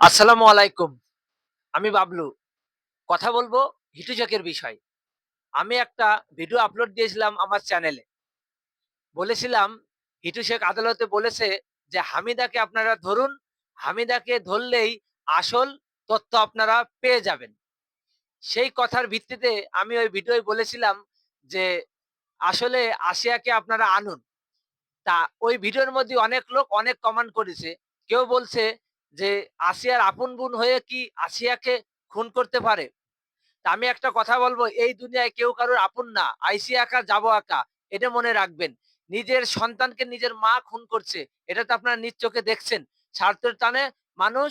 আসসালামু আলাইকুম। আমি বাবলু। কথা বলব হিটুজাকের বিষয়। আমি একটা ভিডিও আপলোড দিয়েছিলাম আমার চ্যানেলে। বলেছিলাম, হিটু শেখ আদালতে বলেছে যে, হামিদাকে আপনারা ধরুন, হামিদাকে ধরলেই আসল তথ্য আপনারা পেয়ে যাবেন। সেই কথার ভিত্তিতে আমি ওই ভিডিওয় বলেছিলাম যে, আসলে আসিয়াকে আপনারা আনুন। তা, ওই ভিডিওর মধ্যে অনেক লোক অনেক কমেন্ট করেছে। কেউ বলছে যে আসিয়ার আপন বোন হয়ে কি আসিয়াকে খুন করতে পারে? আমি একটা কথা বলব, এই দুনিয়ায় কেউ কারোর আপন না। আইসি একা, যাব একা, এটা মনে রাখবেন। নিজের সন্তানকে নিজের মা খুন করছে, এটা তো আপনারা নিজ চোখে দেখছেন। স্বার্থের টানে মানুষ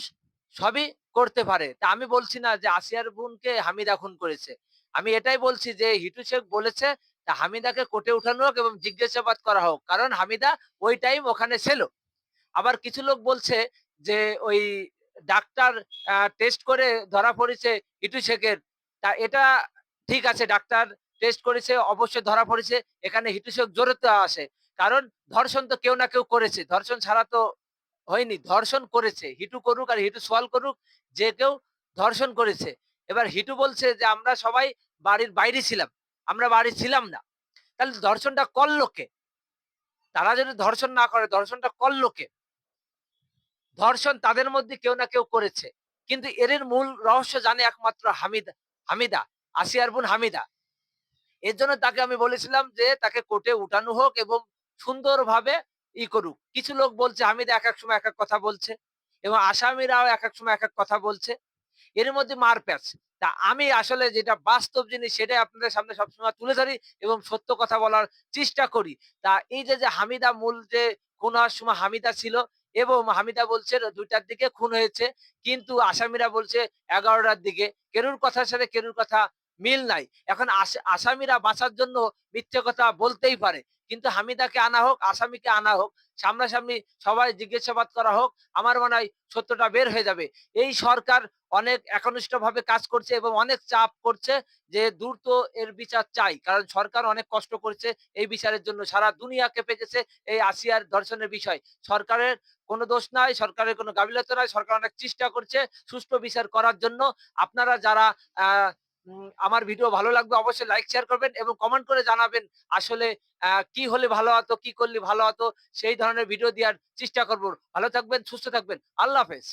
সবই করতে পারে। তা আমি বলছি না যে আসিয়ার বোনকে হামিদা খুন করেছে। আমি এটাই বলছি যে হিটু শেখ বলেছে, তা হামিদাকে কোর্টে উঠানো হোক এবং জিজ্ঞাসাবাদ করা হোক। কারণ হামিদা ওই টাইম ওখানে ছিল। আবার কিছু লোক বলছে যে ওই ডাক্তার টেস্ট করে ধরা পড়েছে ইটু শেখের তা এটা ঠিক আছে, ডাক্তার টেস্ট করেছে, অবশ্যই ধরা পড়েছে, এখানে হিটু শেখ জড়িত আসে। কারণ ধর্ষণ তো কেউ না কেউ করেছে, ধর্ষণ ছাড়া তো হয়নি, ধর্ষণ করেছে। হিটু করুক আর হিটু সোয়াল করুক, যে কেউ ধর্ষণ করেছে। এবার হিটু বলছে যে, আমরা সবাই বাড়ির বাইরে ছিলাম, আমরা বাড়ি ছিলাম না। তাহলে ধর্ষণটা করল কে? তারা যদি ধর্ষণ না করে, ধর্ষণটা করল কে? ধর্ষণ তাদের মধ্যে কেউ না কেউ করেছে। কিন্তু এর মূল রহস্য জানে একমাত্র হামিদা হামিদা, আসিয়ার বোন হামিদা। এর জন্য তাকে আমি বলেছিলাম যে তাকে কোর্টে উঠানো হোক এবং সুন্দরভাবে ই করুক। কিছু লোক বলছে, হামিদা এক এক সময় এক এক কথা বলছে এবং আসামিরাও এক এক সময় এক এক কথা বলছে। এর মধ্যে মার প্যাচ। তা আমি আসলে যেটা বাস্তব জিনিস সেটাই আপনাদের সামনে সবসময় তুলে ধরি এবং সত্য কথা বলার চেষ্টা করি। তা এই যে যে হামিদা মূল যে কোন সময় হামিদা ছিল এবং হামিদা বলছে, দুইটার দিকে খুন হয়েছে। কিন্তু আসামিরা বলছে, এগারোটার দিকে। কেরুর কথার সাথে কেরুর কথা মিল নাই। এখন আসামিরা বাঁচার জন্য মিথ্যে কথা বলতেই পারে। কিন্তু হামিদাকে আনা হোক আসামিকে আনা হোক সামনাসামনি সবাই জিজ্ঞাসাবাদ করা হোক আমার মনে হয় সত্যটা বের হয়ে যাবে। এই সরকার অনেক একনিষ্ঠভাবে কাজ করছে এবং অনেক চাপ করছে যে দ্রুত এর বিচার চাই। কারণ সরকার অনেক কষ্ট করছে এই বিচারের জন্য। সারা দুনিয়া কেঁপে গেছে এই আসিয়ার ধর্ষণের বিষয়। সরকারের কোনো দোষ নাই সরকারের কোনো গাফিলতি নাই সরকার অনেক চেষ্টা করছে সুষ্ঠু বিচার করার জন্য। আপনারা যারা আহ, আমার ভিডিও ভালো লাগবে, অবশ্যই লাইক শেয়ার করবেন এবং কমেন্ট করে জানাবেন আসলে কি হলে ভালো হতো, কি করলে ভালো হতো, সেই ধরনের ভিডিও দেওয়ার চেষ্টা করব। ভালো থাকবেন, সুস্থ থাকবেন। আল্লাহ হাফেজ।